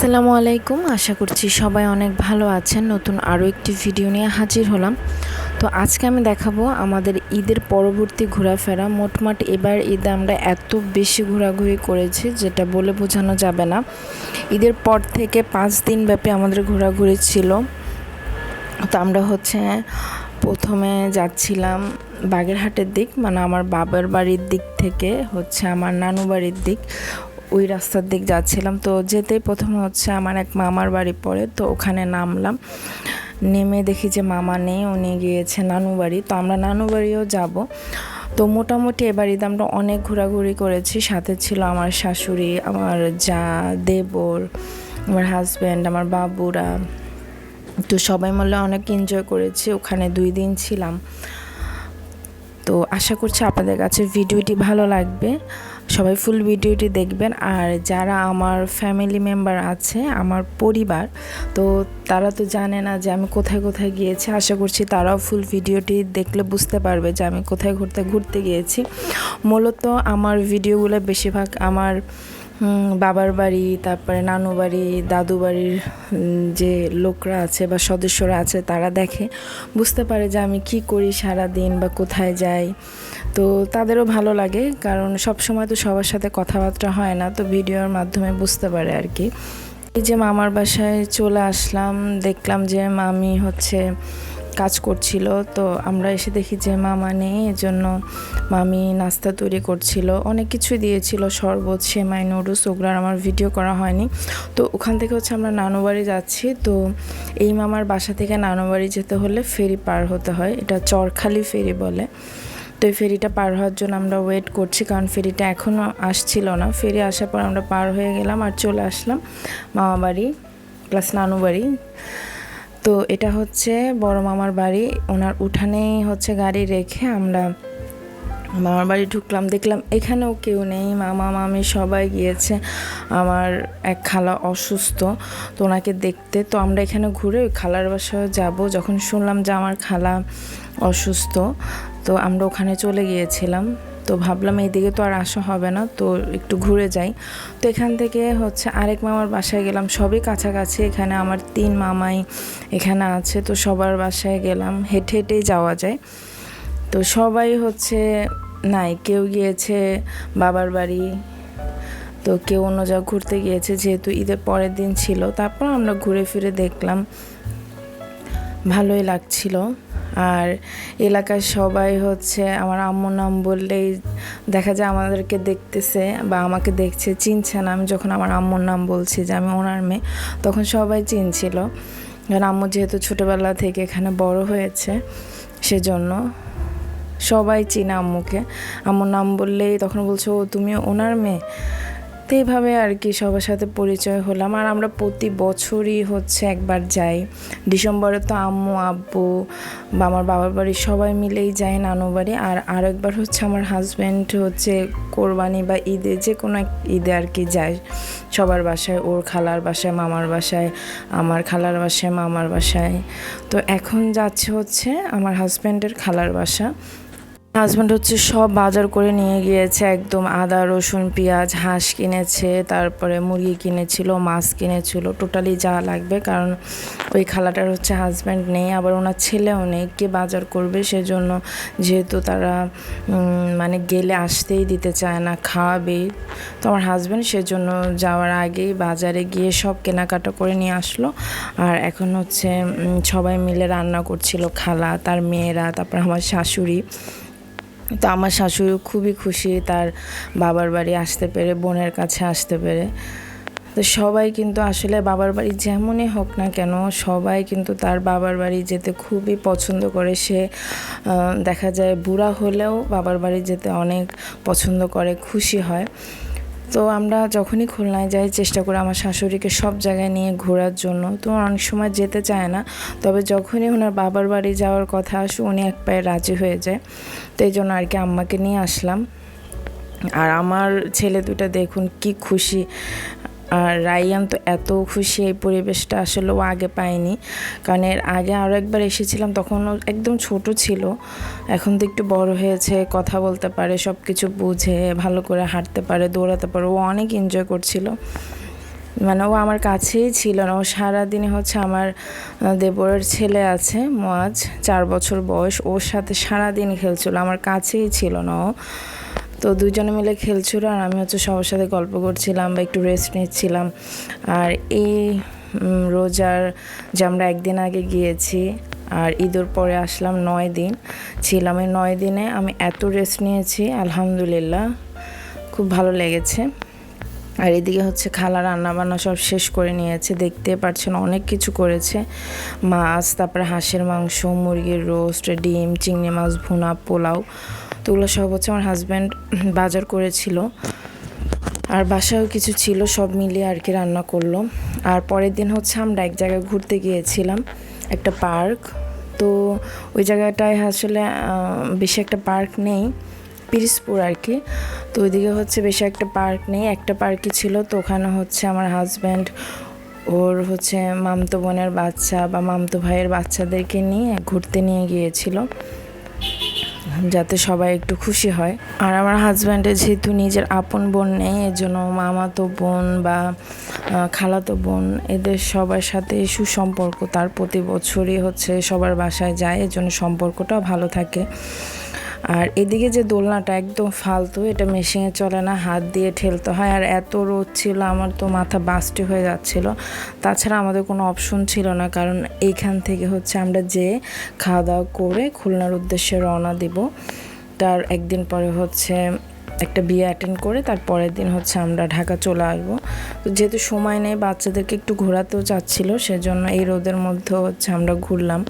আসসালামু আলাইকুম। আশা করছি সবাই অনেক ভালো আছেন। নতুন আরও একটি ভিডিও নিয়ে হাজির হলাম। তো আজকে আমি দেখাবো আমাদের ঈদের পরবর্তী ঘোরাফেরা। মোটমাট এবার ঈদে আমরা এত বেশি ঘোরাঘুরি করেছি যেটা বলে বোঝানো যাবে না। ঈদের পর থেকে পাঁচ দিন ব্যাপী আমাদের ঘোরাঘুরি ছিল। তো আমরা হচ্ছে প্রথমে যাচ্ছিলাম বাগেরহাটের দিক মানে আমার বাবার বাড়ির দিক থেকে হচ্ছে আমার নানু বাড়ির দিক। ওই রাস্তার দিক যাচ্ছিলাম। তো যেতেই প্রথমে হচ্ছে আমার এক মামার বাড়ি পড়ে, তো ওখানে নামলাম। নেমে দেখি যে মামা নেই, উনি গিয়েছে নানু বাড়ি। তো আমরা নানু বাড়িও যাব। তো মোটামুটি এবার ঈদ আমরা অনেক ঘোরাঘুরি করেছি। সাথে ছিল আমার শাশুড়ি, আমার যা, দেবর, আমার হাজব্যান্ড আমার বাবুরা। তো সবাই মিলে অনেক এনজয় করেছি, ওখানে দুই দিন ছিলাম। তো আশা করছি আপনাদের কাছে ভিডিওটি ভালো লাগবে। সবাই ফুল ভিডিওটি দেখবেন। আর যারা আমার ফ্যামিলি মেম্বার আছে, আমার পরিবার, তো তারা তো জানে না যে আমি কোথায় কোথায় গিয়েছি। আশা করছি তারাও ফুল ভিডিওটি দেখলে বুঝতে পারবে যে আমি কোথায় ঘুরতে ঘুরতে গিয়েছি। মূলত আমার ভিডিওগুলো বেশিরভাগ আমার বাবার বাড়ি, তারপরে নানু বাড়ি, দাদু বাড়ির যে লোকরা আছে বা সদস্যরা আছে, তারা দেখে। বুঝতে পারে যে আমি কি করি সারা দিন বা কোথায় যাই। তো তাদেরও ভালো লাগে, কারণ সব সময় তো সবার সাথে কথাবার্তা হয় না, তো ভিডিওর মাধ্যমে বুঝতে পারে আর কি। এই যে মামার বাসায় চলে আসলাম, দেখলাম যে মামি হচ্ছে কাজ করছিল, তো আমরা এসে দেখি যে মামা নেই, এজন্য মামি নাস্তা তৈরি করছিল, অনেক কিছুই দিয়েছিল, শরবত, সেমাই, নুডলস ওগুলার আমার ভিডিও করা হয়নি। তো ওখান থেকে হচ্ছে আমরা নানু বাড়ি যাচ্ছি, তো এই মামার বাসা থেকে নানু বাড়ি যেতে হলে ফেরি পার হতে হয়, এটা চরখালি ফেরি বলে। তো এই ফেরিটা পার হওয়ার জন্য আমরা ওয়েট করছি, কারণ ফেরিটা এখনও আসছিল না। ফেরি আসার পর আমরা পার হয়ে গেলাম আর চলে আসলাম মামা বাড়ি প্লাস নানু বাড়ি তো এটা হচ্ছে বড় মামার বাড়ি, ওনার উঠানেই হচ্ছে গাড়ি রেখে আমরা মামার বাড়ি ঢুকলাম, দেখলাম এখানেও কেউ নেই, মামা, মামি সবাই গিয়েছে। আমার এক খালা অসুস্থ, তো ওনাকে দেখতে, তো আমরা এখানে ঘুরে ওই খালার বাসায় যাব। যখন শুনলাম যে আমার খালা অসুস্থ তো আমরা ওখানে চলে গিয়েছিলাম। তো ভাবলাম এইদিকে তো আর আসা হবে না, তো একটু ঘুরে যাই। তো এখান থেকে হচ্ছে আরেক মামার বাসায় গেলাম, সবই কাছাকাছি। এখানে আমার তিন মামাই এখানে আছে, তো সবার বাসায় গেলাম, হেঁটে হেঁটেই যাওয়া যায়। তো সবাই হচ্ছে নাই, কেউ গিয়েছে বাবার বাড়ি, তো কেউ অন্য জায়গা ঘুরতে গিয়েছে, যেহেতু ঈদের পরের দিন ছিল। তারপর আমরা ঘুরে ফিরে দেখলাম, ভালোই লাগছিল। আর এলাকার সবাই হচ্ছে, আমার আম্মুর নাম বললেই দেখা যায় আমাদেরকে দেখতেছে বা আমাকে দেখছে, চিনছে না। আমি যখন আমার আম্মুর নাম বলছি যে আমি ওনার মেয়ে, তখন সবাই চিনছিল। কারণ আম্মু যেহেতু ছোটোবেলা থেকে এখানে বড় হয়েছে, সেজন্য সবাই চিনে আম্মুকে। আম্মুর নাম বললেই তখন বলছো, ও, তুমি ওনার মেয়ে? তো এইভাবে আর কি সবার সাথে পরিচয় হলাম। আর আমরা প্রতি বছরই হচ্ছে একবার যাই। ডিসেম্বরে তো আম্মু, আব্বু বা আমার বাবার বাড়ি সবাই মিলেই যায় নানু বাড়ি। আর আরেকবার হচ্ছে আমার হাজব্যান্ড হচ্ছে কোরবানি বা ঈদে যে কোনো এক ঈদে আর কি যায়। সবার বাসায়, ওর খালার বাসায়, মামার বাসায়, আমার খালার বাসায়, মামার বাসায়। তো এখন যাচ্ছে হচ্ছে আমার হাজব্যান্ডের খালার বাসা। হাজব্যান্ড হচ্ছে সব বাজার করে নিয়ে গিয়েছে, একদম আদা, রসুন, পেঁয়াজ, হাঁস কিনেছে, তারপরে মুরগি কিনেছিল, মাছ কিনেছিল টোটালি যা লাগবে, কারণ ওই খালাটার হচ্ছে হাজব্যান্ড নেই, আবার ওনার ছেলেও নেই, কে বাজার করবে সেজন্য যেহেতু তারা মানে গেলে আসতেই দিতে চায় না খাওয়াবেই তো আমার হাজব্যান্ড সেজন্য যাওয়ার আগেই বাজারে গিয়ে সব কেনাকাটা করে নিয়ে আসলো, আর এখন হচ্ছে সবাই মিলে রান্না করছিল, খালা, তার মেয়েরা, তারপর আমার শাশুড়ি। তো আমার শাশুড়ি খুবই খুশি তার বাবার বাড়ি আসতে পেরে, বোনের কাছে আসতে পেরে। তো সবাই কিন্তু আসলে বাবার বাড়ি যেমনই হোক না কেন, সবাই কিন্তু তার বাবার বাড়ি যেতে খুবই পছন্দ করে। সে দেখা যায় বুড়া হলেও বাবার বাড়ি যেতে অনেক পছন্দ করে, খুশি হয়। তো আমরা যখনই খুলনায় যাই, চেষ্টা করি আমার শাশুড়িকে সব জায়গায় নিয়ে ঘোরার জন্য। তো অনেক সময় যেতে চায় না। তবে যখনই ওনার বাবার বাড়ি যাওয়ার কথা আসে, উনি এক পায়ে রাজি হয়ে যায়। তো এই জন্য আর কি আম্মাকে নিয়ে আসলাম। আর আমার ছেলে দুটা দেখুন কি খুশি। আর রাইয়ান তো এত খুশি এই পরিবেশটা আসলে ও আগে পায়নি। কারণ এর আগে আরও একবার এসেছিলাম, তখন ও একদম ছোট ছিল। এখন তো একটু বড় হয়েছে, কথা বলতে পারে সব কিছু বুঝে, ভালো করে হাঁটতে পারে, দৌড়াতে পারে, ও অনেক এনজয় করছিল। মানে ও আমার কাছেই ছিল না, ও সারাদিনে হচ্ছে আমার দেবরের ছেলে আছে, মোয়াজ, চার বছর বয়স, ওর সাথে সারাদিন খেলছিল, আমার কাছেই ছিল না ও। তো দুজনে মিলে খেলছিল আর আমি হচ্ছে সবার সাথে গল্প করছিলাম বা একটু রেস্ট নিচ্ছিলাম। আর এই রোজার যে আমরা একদিন আগে গিয়েছি আর ঈদের পরে আসলাম নয় দিন, ছিলাম। এই নয় দিনে আমি এত রেস্ট নিয়েছি, আলহামদুলিল্লাহ। খুব ভালো লেগেছে। আর এদিকে হচ্ছে খালা রান্না বান্না সব শেষ করে নিয়েছে, দেখতে পাচ্ছেন অনেক কিছু করেছে। মাছ, তারপরে হাঁসের মাংস, মুরগির রোস্ট, ডিম, চিংড়ি মাছ, ভুনা, পোলাও। তো ওগুলো সব হচ্ছে আমার হাজব্যান্ড বাজার করেছিল। আর বাসায়ও কিছু ছিল, সব মিলিয়ে আর কি রান্না করল। আর পরের দিন হচ্ছে আমরা এক জায়গায় ঘুরতে গিয়েছিলাম, একটা পার্ক তো ওই জায়গাটায় আসলে বেশি একটা পার্ক নেই, পিরিসপুর আর কি। তো ওইদিকে হচ্ছে বেশি একটা পার্ক নেই, একটা পার্কই ছিল। তো ওখানে হচ্ছে আমার হাজব্যান্ড ওর হচ্ছে মামতো বোনের বাচ্চা বা মামতো ভাইয়ের বাচ্চাদেরকে নিয়ে ঘুরতে নিয়ে গিয়েছিল। যাতে সবাই একটু খুশি হয়। আর আমার হাজব্যান্ডের যেহেতু নিজের আপন বোন নেই এর জন্য মামাতো বোন বা খালাতো বোন, এদের সবার সাথে সুসম্পর্ক। তার প্রতি বছরই হচ্ছে সবার বাসায় যায় এর জন্য সম্পর্কটাও ভালো থাকে। আর এদিকে যে দোলনাটা একদম ফালতু, এটা মেশিনে চলে না, হাত দিয়ে ঠেলতে হয়। আর এত রোদ ছিল, আমার তো মাথা বাস্টি হয়ে যাচ্ছিল। তাছাড়া আমাদের কোনো অপশন ছিল না, কারণ এইখান থেকে হচ্ছে আমরা যে খাওয়া দাওয়া করে খুলনার উদ্দেশ্যে রওনা দিব, তার একদিন পরে হচ্ছে একটা বিয়ে অ্যাটেন্ড করে, তার পরের দিন হচ্ছে আমরা ঢাকা চলে আসব। তো যেহেতু সময় নেই, বাচ্চাদেরকে একটু ঘোরাতেও চাচ্ছিল, সেজন্য এই রোদের মধ্যে হচ্ছে আমরা ঘুরলাম।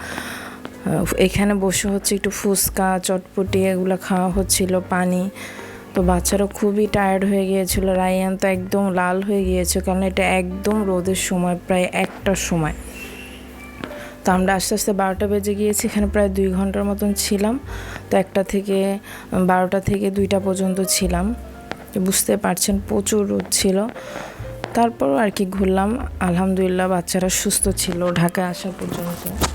এখানে বসে হচ্ছে একটু ফুচকা, চটপটি এগুলো খাওয়া হচ্ছিল, পানি। তো বাচ্চারা খুবই টায়ার্ড হয়ে গিয়েছিল। রায়ান তো একদম লাল হয়ে গিয়েছে, কারণ এটা একদম রোদের সময়, প্রায় একটার সময়। তো আমরা আস্তে আস্তে বারোটা বেজে গিয়েছি, এখানে প্রায় দুই ঘণ্টার মতন ছিলাম। তো একটা থেকে বারোটা থেকে দুইটা পর্যন্ত ছিলাম। বুঝতে পারছেন, প্রচুর রোদ ছিল। তারপরও আর কি ঘুরলাম। আলহামদুলিল্লাহ বাচ্চারা সুস্থ ছিল ঢাকায় আসা পর্যন্ত।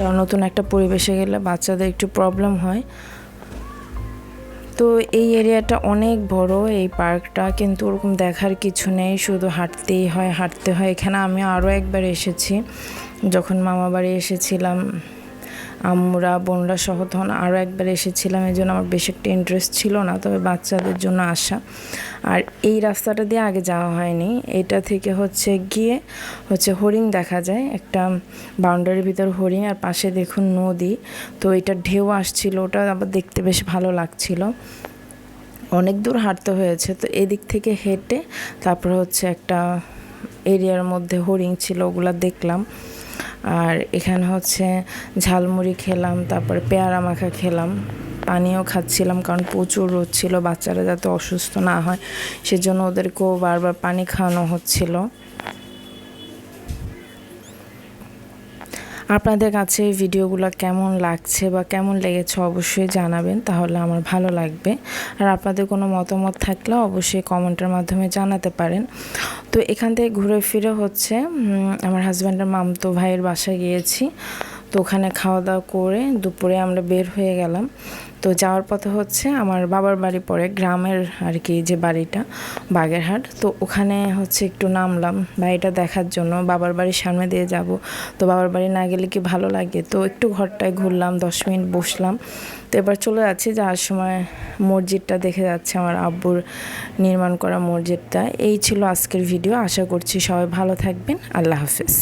কারণ নতুন একটা পরিবেশে গেলে বাচ্চাদের একটু প্রবলেম হয়। তো এই এরিয়াটা অনেক বড়, এই পার্কটা কিন্তু ওরকম দেখার কিছু নেই, শুধু হাঁটতেই হয়, হাঁটতে হয়। এখানে আমি আরও একবার এসেছি। যখন মামা বাড়ি এসেছিলাম আমরা, বোনরা সহ তখন আরও একবার এসেছিলাম এই জন্য আমার বেশি একটা ইন্টারেস্ট ছিল না, তবে বাচ্চাদের জন্য আসা। আর এই রাস্তাটা দিয়ে আগে যাওয়া হয়নি। এটা থেকে হচ্ছে গিয়ে হচ্ছে হরিণ দেখা যায়, একটা বাউন্ডারির ভিতর হরিণ, আর পাশে দেখুন নদী। তো এটা ঢেউ আসছিল, ওটা আবার দেখতে বেশ ভালো লাগছিল। অনেক দূর হাঁটতে হয়েছে, তো এদিক থেকে হেঁটে তারপর হচ্ছে একটা এরিয়ার মধ্যে হরিণ ছিল, ওগুলা দেখলাম। আর এখানে হচ্ছে ঝালমুড়ি খেলাম, তারপরে পেয়ারা মাখা খেলাম, পানিও খাচ্ছিলাম কারণ প্রচুর রোদ ছিল, বাচ্চারা যাতে অসুস্থ না হয়, সেজন্য ওদেরকেও বারবার পানি খাওয়ানো হচ্ছিল। আপনাদের কাছে ভিডিওগুলো কেমন লাগছে বা কেমন লেগেছে অবশ্যই জানাবেন, তাহলে আমার ভালো লাগবে। আর আপনাদের কোনো মতামত থাকলে অবশ্যই কমেন্টের মাধ্যমে জানাতে পারেন। তো এখান থেকে ঘুরে ফিরে হচ্ছে আমার হাজব্যান্ডের মামতো ভাইয়ের বাসায় গিয়েছি। তো ওখানে খাওয়া দাওয়া করে দুপুরে আমরা বের হয়ে গেলাম। তো যাওয়ার পথে হচ্ছে আমার বাবার বাড়ি পড়ে, গ্রামের আর কি যে বাড়িটা, বাগেরহাট। তো ওখানে হচ্ছে একটু নামলাম, বাড়িটা দেখার জন্য, বাবার বাড়ির সামনে দিয়ে যাব। তো বাবার বাড়ি না গেলে কি ভালো লাগে? তো একটু ঘরটায় ঘুরলাম, দশ মিনিট বসলাম। তো এবার চলে যাচ্ছি, যাওয়ার সময় মসজিদটা দেখে যাচ্ছে আমার আব্বুর নির্মাণ করা মসজিদটা। এই ছিল আজকের ভিডিও, আশা করছি সবাই ভালো থাকবেন। আল্লাহ হাফেজ।